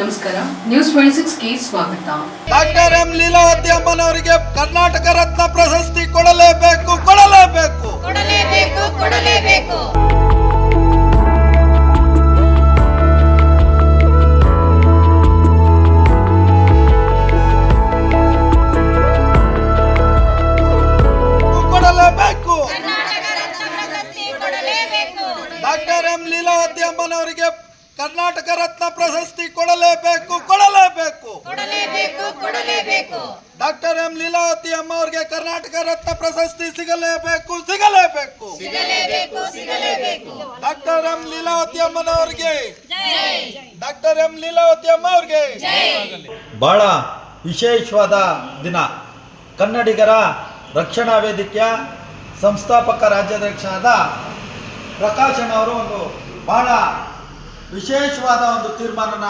ನಮಸ್ಕಾರ. News twenty ಸಿಕ್ಸ್ಗೆ ಸ್ವಾಗತ. ಡಾಕ್ಟರ್ ಎಂ ಲೀಲಾವತಿ ಅಮ್ಮನವರಿಗೆ ಕರ್ನಾಟಕ ರತ್ನ ಪ್ರಶಸ್ತಿ ಕೊಡಲೇಬೇಕು ಕೊಡಲೇಬೇಕು. ಕೊಡಲೇಬೇಕು ಕೊಡಲೇಬೇಕು. ಕೊಡಲೇಬೇಕು. ಕರ್ನಾಟಕ ರತ್ನ ಪ್ರಶಸ್ತಿ ಕೊಡಲೇಬೇಕು. ಡಾಕ್ಟರ್ ಎಂ ಲೀಲಾವತಿ ಅಮ್ಮನವರಿಗೆ ಕರ್ನಾಟಕ ರತ್ನ ಪ್ರಶಸ್ತಿ ಕೊಡಲೇಬೇಕು ಕೊಡಲೇಬೇಕು. ಕೊಡಲೇಬೇಕು ಕೊಡಲೇಬೇಕು. ಡಾಕ್ಟರ್ ಎಂ ಲೀಲಾವತಿ ಅಮ್ಮ ಅವರಿಗೆ ಕರ್ನಾಟಕ ರತ್ನ ಪ್ರಶಸ್ತಿ ಸಿಗಲೇಬೇಕು ಸಿಗಲೇಬೇಕು. ಸಿಗಲೇಬೇಕು ಸಿಗಲೇಬೇಕು. ಡಾಕ್ಟರ್ ಎಂ ಲೀಲಾವತಿ ಅಮ್ಮನವರಿಗೆ. ಡಾಕ್ಟರ್ ಎಂ ಲೀಲಾವತಿ ಅಮ್ಮ ಅವ್ರಿಗೆ ಬಹಳ ವಿಶೇಷವಾದ ದಿನ. ಕನ್ನಡಿಗರ ರಕ್ಷಣಾ ವೇದಿಕೆಯ ಸಂಸ್ಥಾಪಕ ರಾಜ್ಯಾಧ್ಯಕ್ಷರಾದ ಪ್ರಕಾಶನ್ ಅವರು ಒಂದು ಬಹಳ ವಿಶೇಷವಾದ ಒಂದು ತೀರ್ಮಾನನ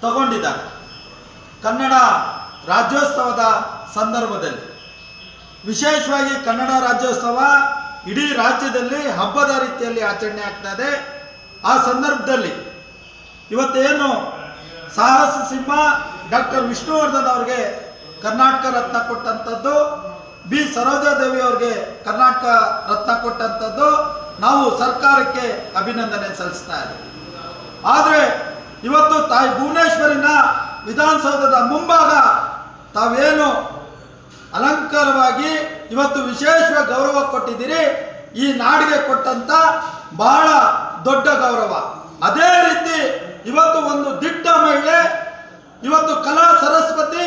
ತಗೊಂಡಿದ್ದಾರೆ. ಕನ್ನಡ ರಾಜ್ಯೋತ್ಸವದ ಸಂದರ್ಭದಲ್ಲಿ. ವಿಶೇಷವಾಗಿ ಕನ್ನಡ ರಾಜ್ಯೋತ್ಸವ ಇಡೀ ರಾಜ್ಯದಲ್ಲಿ ಹಬ್ಬದ ರೀತಿಯಲ್ಲಿ ಆಚರಣೆ ಆಗ್ತಾ ಇದೆ. ಆ ಸಂದರ್ಭದಲ್ಲಿ ಇವತ್ತೇನು ಸಾಹಸ ಸಿಂಹ ಡಾಕ್ಟರ್ ವಿಷ್ಣುವರ್ಧನ್ ಅವರಿಗೆ ಕರ್ನಾಟಕ ರತ್ನ ಕೊಟ್ಟಂಥದ್ದು, ಬಿ. ಸರೋಜಾದೇವಿ ಅವ್ರಿಗೆ ಕರ್ನಾಟಕ ರತ್ನ ಕೊಟ್ಟಂಥದ್ದು ನಾವು ಸರ್ಕಾರಕ್ಕೆ ಅಭಿನಂದನೆ ಸಲ್ಲಿಸ್ತಾ ಇದ್ದೀವಿ. ಆದರೆ ಇವತ್ತು ತಾಯಿ ಭುವನೇಶ್ವರಿನ ವಿಧಾನಸೌಧದ ಮುಂಭಾಗ ತಾವೇನು ಅಲಂಕಾರವಾಗಿ ಇವತ್ತು ವಿಶೇಷ ಗೌರವ ಕೊಟ್ಟಿದ್ದೀರಿ, ಈ ನಾಡಿಗೆ ಕೊಟ್ಟಂತ ಬಹಳ ದೊಡ್ಡ ಗೌರವ. ಅದೇ ರೀತಿ ಇವತ್ತು ಒಂದು ದಿಟ್ಟ ಮಹಿಳೆ, ಇವತ್ತು ಕಲಾ ಸರಸ್ವತಿ,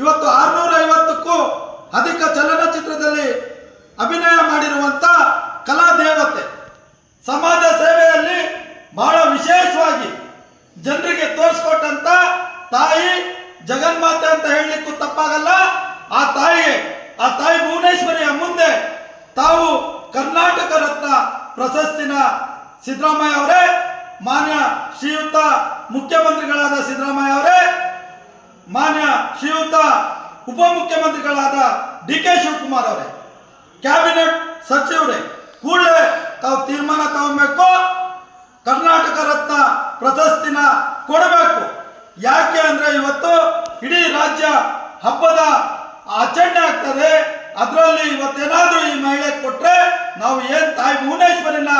ಇವತ್ತು ಆರ್ನೂರ ಐವತ್ತಕ್ಕೂ ಅಧಿಕ ಚಲನಚಿತ್ರದಲ್ಲಿ ಅಭಿನಯ ಮಾಡಿರುವಂತ ಕಲಾ ದೇವತೆ ಸಮಾಜ ಸೇವೆಯಲ್ಲಿ ಬಹಳ ವಿಶೇಷವಾಗಿ ಜನರಿಗೆ ತೋರಿಸ್ಕೊಟ್ಟಂತ ತಾಯಿ ಜಗನ್ಮಾತೆ ಅಂತ ಹೇಳಲಿಕ್ಕೂ ತಪ್ಪಾಗಲ್ಲ. ಆ ತಾಯಿಗೆ, ಆ ತಾಯಿ ಭುವನೇಶ್ವರಿಯ ಮುಂದೆ ತಾವು ಕರ್ನಾಟಕ ರತ್ನ ಪ್ರಶಸ್ತಿನ ಸಿದ್ದರಾಮಯ್ಯ ಅವರೇ, ಮಾನ್ಯ ಶ್ರೀಯುತ ಮುಖ್ಯಮಂತ್ರಿಗಳಾದ ಸಿದ್ದರಾಮಯ್ಯ ಅವರೇ, ಮಾನ್ಯ ಶ್ರೀಯುತ ಉಪಮುಖ್ಯಮಂತ್ರಿಗಳಾದ ಡಿ ಕೆ ಶಿವಕುಮಾರ್ ಅವರೇ. ಕ್ಯಾಬಿನೆಟ್ ಸಚಿವರೇ, ಕೂಡಲೇ ತಾವು ತೀರ್ಮಾನ ತಗೊಬೇಕು ಕರ್ನಾಟಕ ರತ್ನ ಪ್ರಶಸ್ತಿನ ಕೊಡಬೇಕು. ಯಾಕೆ ಅಂದ್ರೆ ಇವತ್ತು ಇಡೀ ರಾಜ್ಯ ಹಬ್ಬದ ಆಚರಣೆ ಆಗ್ತದೆ. ಅದರಲ್ಲಿ ಇವತ್ತೇನಾದ್ರೂ ಈ ಮಹಿಳೆ ಕೊಟ್ರೆ ನಾವು ಏನ್ ತಾಯಿ ಭುವನೇಶ್ವರಿನ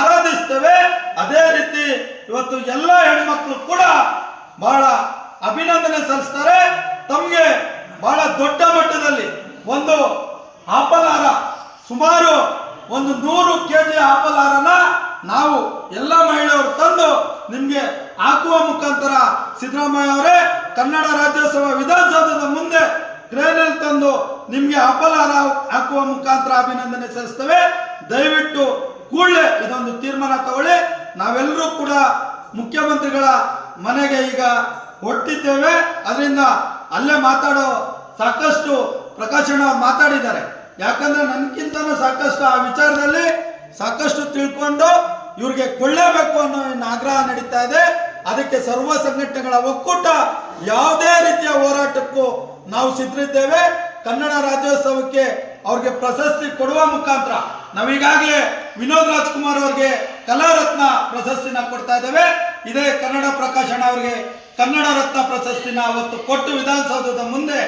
ಆರಾಧಿಸ್ತೇವೆ? ಅದೇ ರೀತಿ ಇವತ್ತು ಎಲ್ಲ ಹೆಣ್ಮಕ್ಳು ಕೂಡ ಬಹಳ ಅಭಿನಂದನೆ ಸಲ್ಲಿಸ್ತಾರೆ. ತಮಗೆ ಬಹಳ ದೊಡ್ಡ ಮಟ್ಟದಲ್ಲಿ ಒಂದು ಆಪಲಾರ, ಸುಮಾರು ಒಂದು ನೂರು ಕೆ ಜಿ ಆಪಲಾರನ ನಾವು ಎಲ್ಲ ಮಹಿಳೆಯರು ತಂದು ನಿಮಗೆ ಹಾಕುವ ಮುಖಾಂತರ ಸಿದ್ದರಾಮಯ್ಯ ಅವರೇ ಕನ್ನಡ ರಾಜ್ಯೋತ್ಸವ ವಿಧಾನಸೌಧದ ಮುಂದೆ ಟ್ರೇನಲ್ಲಿ ತಂದು ನಿಮಗೆ ಅಪಲಾರ ಹಾಕುವ ಮುಖಾಂತರ ಅಭಿನಂದನೆ ಸಲ್ಲಿಸ್ತೇವೆ. ದಯವಿಟ್ಟು ಕೂಡಲೇ ಇದೊಂದು ತೀರ್ಮಾನ ತಗೊಳ್ಳಿ. ನಾವೆಲ್ಲರೂ ಕೂಡ ಮುಖ್ಯಮಂತ್ರಿಗಳ ಮನೆಗೆ ಈಗ ಹೊಟ್ಟಿದ್ದೇವೆ ಅದರಿಂದ ಅಲ್ಲೇ ಮಾತಾಡೋ ಸಾಕಷ್ಟು ಪ್ರಕಾಶನ ಮಾತಾಡಿದ್ದಾರೆ. ಯಾಕಂದ್ರೆ ನನ್ಗಿಂತನೂ ಸಾಕಷ್ಟು ಆ ವಿಚಾರದಲ್ಲಿ ಸಾಕಷ್ಟು ತಿಳ್ಕೊಂಡು ಇವ್ರಿಗೆ ಕೊಳ್ಳೇಬೇಕು ಅನ್ನೋ ಆಗ್ರಹ ನಡೀತಾ ಇದೆ. ಅದಕ್ಕೆ ಸರ್ವ ಸಂಘಟನೆಗಳ ಒಕ್ಕೂಟ ಯಾವುದೇ ರೀತಿಯ ಹೋರಾಟಕ್ಕೂ ನಾವು ಸಿದ್ಧಿದ್ದೇವೆ ಕನ್ನಡ ರಾಜ್ಯೋತ್ಸವಕ್ಕೆ ಅವ್ರಿಗೆ ಪ್ರಶಸ್ತಿ ಕೊಡುವ ಮುಖಾಂತರ ನಾವೀಗಾಗಲೇ ವಿನೋದ್ ರಾಜ್ಕುಮಾರ್ ಅವರಿಗೆ ಕಲಾರತ್ನ ಪ್ರಶಸ್ತಿನ ಕೊಡ್ತಾ ಇದ್ದೇವೆ. ಇದೇ ಕನ್ನಡ ಪ್ರಕಾಶನ ಅವರಿಗೆ ಕನ್ನಡ ರತ್ನ ಪ್ರಶಸ್ತಿನ ಅವತ್ತು ಕೊಟ್ಟು ವಿಧಾನಸೌಧದ ಮುಂದೆ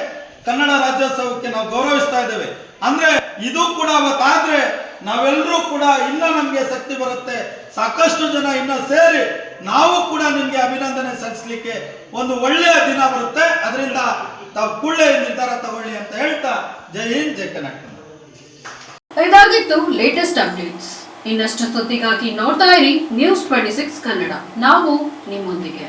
ಕನ್ನಡ ರಾಜ್ಯೋತ್ಸವಕ್ಕೆ ನಾವು ಗೌರವಿಸ್ತಾ ಇದ್ದೇವೆ. ಅಂದ್ರೆ ಇದು ಕೂಡ ಅವತ್ತಾದ್ರೆ ನಾವೆಲ್ಲರೂ ಕೂಡ ಇನ್ನ ನಮ್ಗೆ ಶಕ್ತಿ ಬರುತ್ತೆ. ಸಾಕಷ್ಟು ಜನ ಇನ್ನ ಸೇರಿ ನಾವು ಕೂಡ ನಿಮ್ಗೆ ಅಭಿನಂದನೆ ಸಲ್ಲಿಸಲಿಕ್ಕೆ ಒಂದು ಒಳ್ಳೆಯ ದಿನ ಬರುತ್ತೆ. ಅದರಿಂದ ತಾವು ಕೂಡಲೇ ನಿರ್ಧಾರ ತಗೊಳ್ಳಿ ಅಂತ ಹೇಳ್ತಾ ಜೈ ಹಿಂದ್, ಜೈ ಕರ್ನಾಟಕ. ಇದಾಗಿತ್ತು ಲೇಟೆಸ್ಟ್ ಅಪ್ಡೇಟ್ಸ್ ಇನ್ನಷ್ಟು ಸುದ್ದಿಗಾಗಿ ನೋಡ್ತಾ ಇರಿ ನ್ಯೂಸ್ ಟ್ವೆಂಟಿ ಸಿಕ್ಸ್ ಕನ್ನಡ. ನಾವು ನಿಮ್ಮೊಂದಿಗೆ.